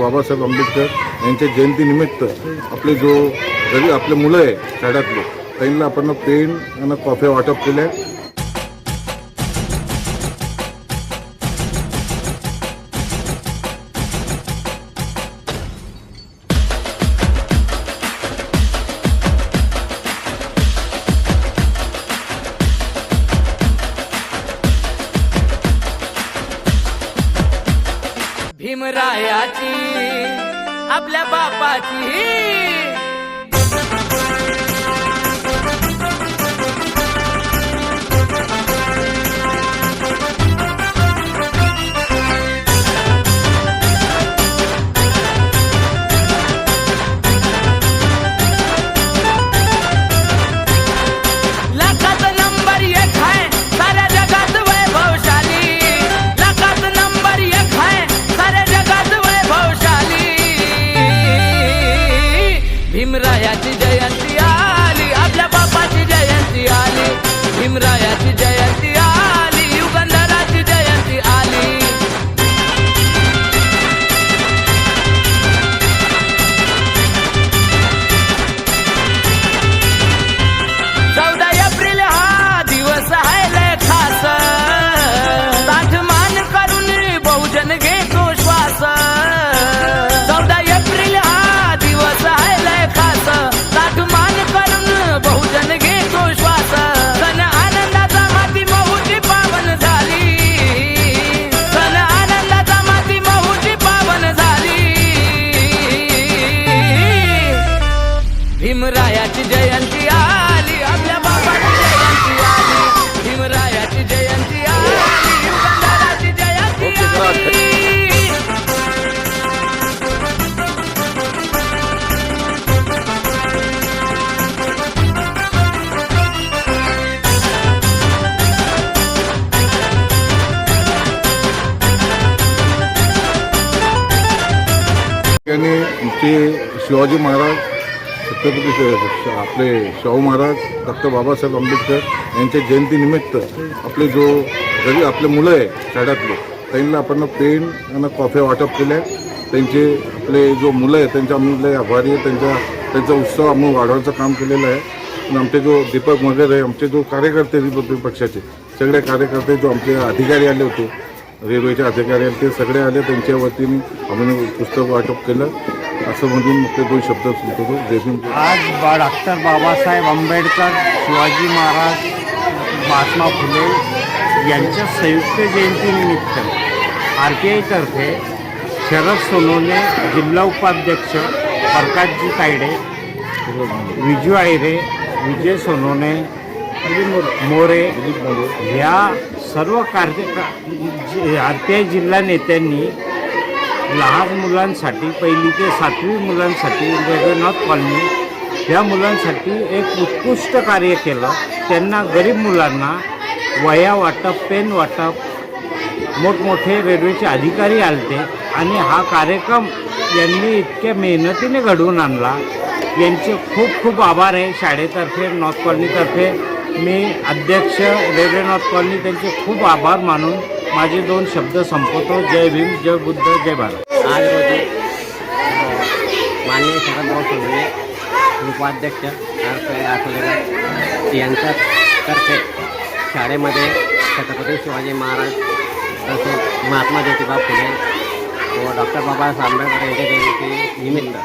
बाबासाहेब आंबेडकर यांच्या जयंतीनिमित्त आपले जो घरी आपले मुलं आहे शाळेतले त्यांना आपण पेन आणि कॉफी वाटप केल्या. शिवाजी महाराज छत्रपती आपले शाहू महाराज डॉक्टर बाबासाहेब आंबेडकर यांच्या जयंतीनिमित्त आपले जो घरी आपले मुलं आहे शाळेतले त्यांना आपण पेन आणि कॉफी वाटप केल्या त्यांचे आपले जो मुलं आहे त्यांच्या आम्ही आभारी आहे त्यांच्या त्यांचा उत्सव आम्ही वाढवायचं काम केलेलं आहे. आणि आमचे जो दीपक मगर आहे आमचे जो कार्यकर्ते रिपब्लिक पक्षाचे सगळे कार्यकर्ते जो आमचे अधिकारी आले होते रेल्वेचे अधिकारी आले ते सगळे आले त्यांच्या वतीने आम्ही पुस्तक वाटप केलं. असं म्हणून मग ते दोन शब्द सांगतो जयसिंग आज बा डॉक्टर बाबासाहेब आंबेडकर शिवाजी महाराज महात्मा फुले यांच्या संयुक्त जयंतीनिमित्त आर टी आयतर्फे शरद सोनवणे जिल्हा उपाध्यक्ष प्रकाशजी तायडे विजू आयरे विजय सोनवणे मोरे ह्या सर्व कार्य आर टी आय जिल्हा नेत्यांनी लहान मुलांसाठी पहिली ते सातवी मुलांसाठी रेगनाथ कॉलनी ह्या मुलांसाठी एक उत्कृष्ट कार्य केलं. त्यांना गरीब मुलांना वया वाटप पेन वाटप मोठमोठे रेल्वेचे अधिकारी आलते आणि हा कार्यक्रम यांनी इतक्या मेहनतीने घडवून आणला. यांचे खूप खूप आभार आहे शाळेतर्फे नॉर्थ कॉलनीतर्फे. मी अध्यक्ष रेल्वे नॉर्थ कॉलनी त्यांचे खूप आभार मानून माझे दोन शब्द संपवतो. जय भीम जय बुद्ध जय भारत. आज रोजी माननीय शरदभाऊ चौधरी उपाध्यक्ष आर आठवले यांच्यातर्फे शाळेमध्ये छत्रपती शिवाजी महाराज तसेच महात्मा ज्योतिबा फुले व डॉक्टर बाबासाहेब आंबेडकर यांच्या जयंती निमित्त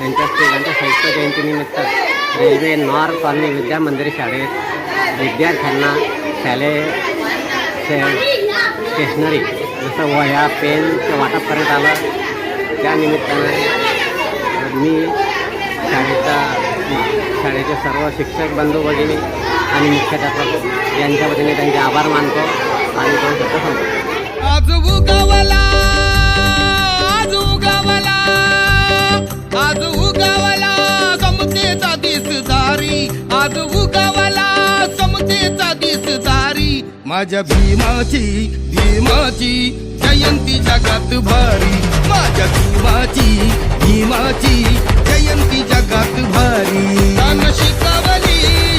यांच्या यांच्या संयुक्त जयंतीनिमित्त रेल्वे नॉर्थ कॉलनी विद्या मंदिर शाळेत विद्यार्थ्यांना शालेय स्टेशनरी. जसं वह्या पेनचं वाटप करण्यात आलं. त्या निमित्तानं मी शाळेचा शाळेचे सर्व शिक्षक बंधू भगिनी आणि मुख्याध्यापक यांच्या वतीने त्यांचे आभार मानतो आणि तो शब्द सांगतो आज उगवला आज उगवला आज उगावला समतेचा दिसदारी. आज उगवला समतेचा दिसदारी. माझ्या भीमाची भीमाची जयंती जगात भारी. माझ्या भीमाची भीमाची जयंती जगात भारी. तान शिकवली.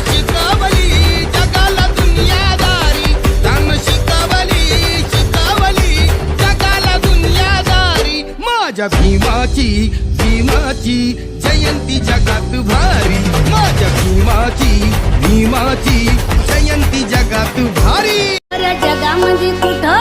माझ्या भीमाची भीमाची जयंती जगात भारी. माझ्या भीमाची भीमाची जयंती जगात भारी. जगामध्ये कुठं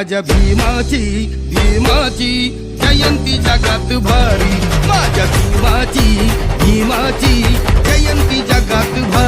माझ्या भीमाची भीमाची जयंती जगात भारी. माझ्या भीमाची भीमाची जयंती जगात भारी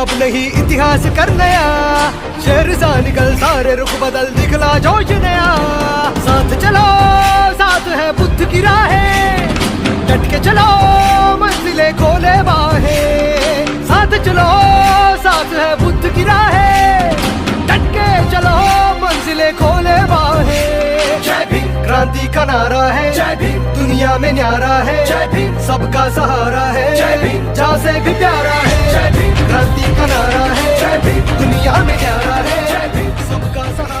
अब नहीं इतिहास कर नया। शेर सा निकल, सारे रुख बदल, दिखला जोश नया। साथ चलो, साथ है बुद्ध की राहें। डट के चलो, मंजिले खोले बाहे। साथ चलो, साथ है बुद्ध की राहें। डट के चलो, मंजिले खोले क्रांति का नारा है। जय भीम। दुनिया में न्यारा है। जय भीम। सबका सहारा है। जय भीम। जहाँ से भी प्यारा है। जय भीम। क्रांति का नारा है। जय भीम। दुनिया में न्यारा है। जय भीम। सबका सहारा है।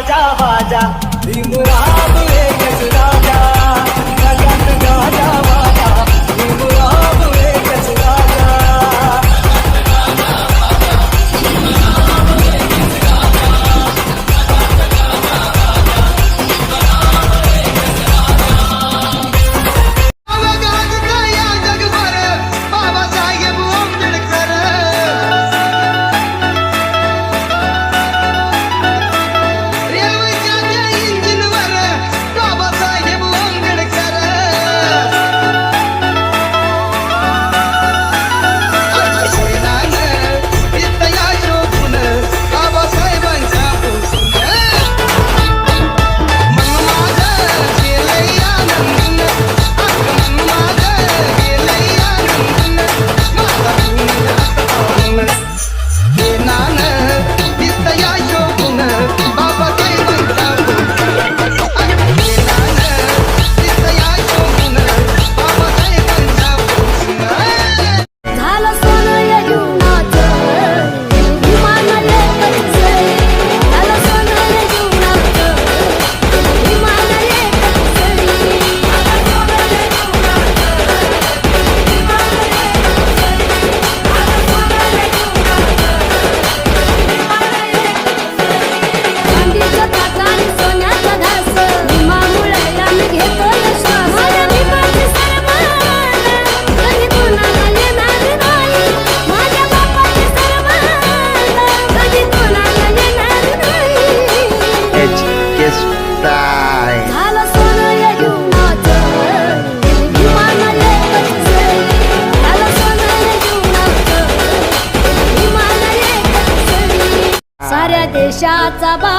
বাজা বাজা 咋咋吧？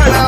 Hello.